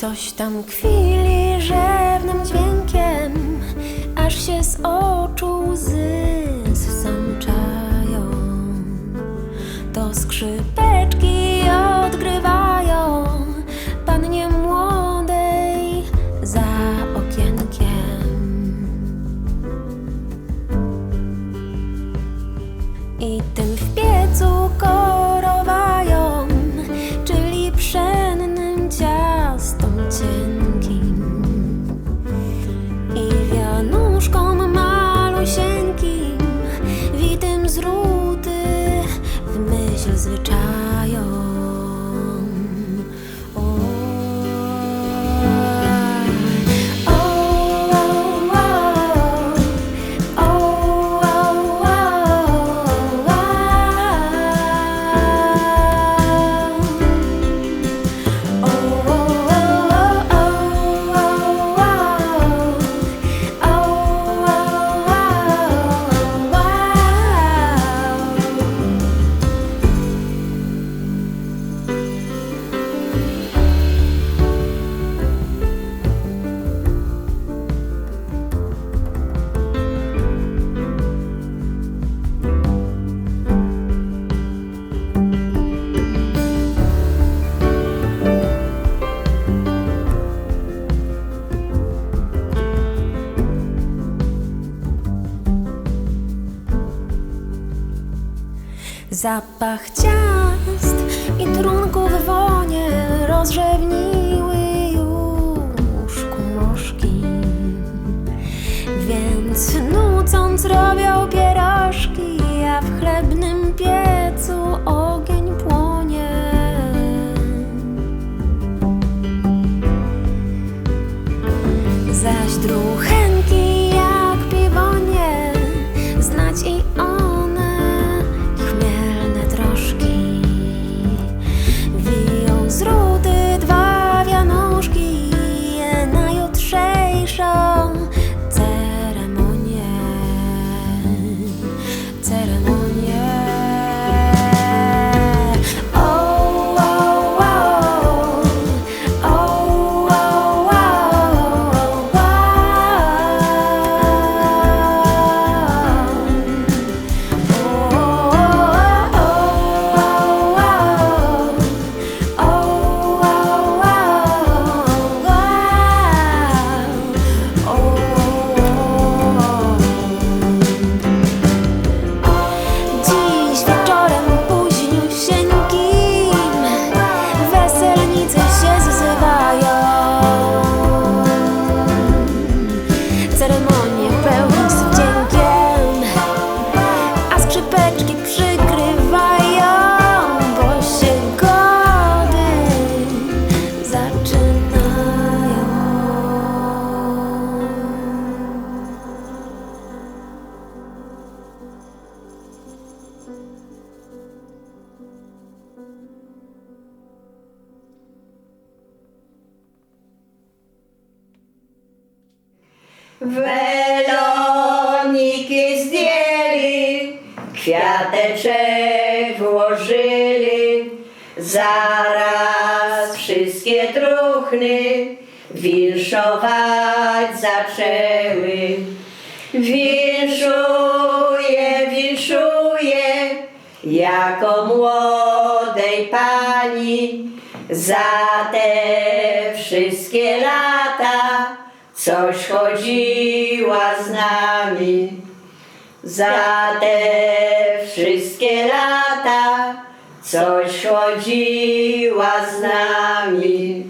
Coś tam kwili rzewnym dźwiękiem, aż się z oczu łzy zsączają. To skrzypeczki Zapach ciast i trunków wonie rozrzewniły już kumoszki. Więc nucąc robią pierożki, a w chlebnym piecu ogień płonie. Zaś druchenki Weloniki zdjęli, kwiateczek włożyli, zaraz wszystkie truchny winszować zaczęły. Winszuje, winszuje, jako młodej pani, za te wszystkie lata, coś chodziła z nami. Za te wszystkie lata, coś chodziła z nami.